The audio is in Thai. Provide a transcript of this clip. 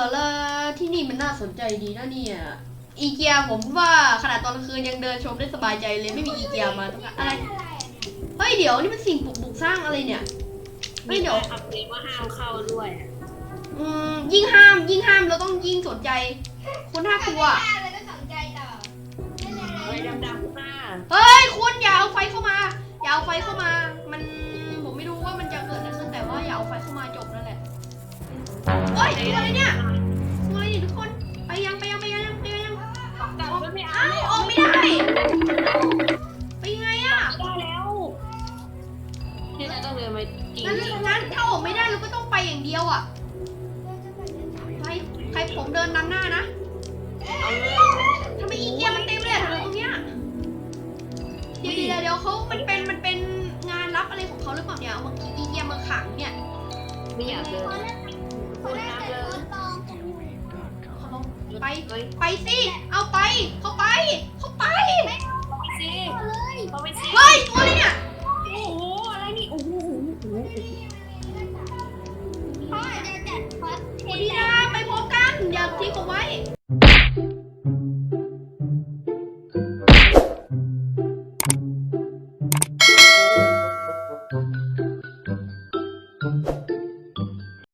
ลาล่าที่นี่มันน่าสนใจดีนะเนี่ย อีเกียผมว่าขนาดตอนกลางคืนยังเดินชมได้สบายใจเลยไม่มีอีเกียมาต้องอะไร เฮ้ยเดี๋ยวนี่มันสิ่งปลุกปลุกสร้างอะไรเนี่ย ไม่เดี๋ยวขับเดตว่าห้ามเข้าด้วยอืมยิ่งห้ามยิ่งห้ามเราต้องยิ่งสนใจ คนน่ากลัว เฮ้ยดำๆค่ะเฮ้ยคุณอย่า เฮ้ยตัวอะไรเนี่ยตัวอะไรเนี่ยทุกคน ไปยังไปยังไปยังไปยังแต่ไม่ไม่เอาอ้าวออกไม่ได้ไปยังไงอะได้แล้วที่เราต้องเดินไปกินงั้นงั้นถ้าออกไม่ได้เราก็ต้องไปอย่างเดียวอะใครใครผมเดินนำหน้านะเอาเลยทำไมอีเกียมันเต็มเลยอะตรงเนี้ยเดี๋ยวเดี๋ยวเดี๋ยวเขามันเป็นมันเป็นงานรับอะไรของเขาหรือเปล่าเนี่ยเอามาอีเกียมาขังเนี่ยไม่อยากเดินคน ไปเฮ้ยไปสิ เอาไป เข้าไป เข้าไปเข้าไปสิเลยเข้าไป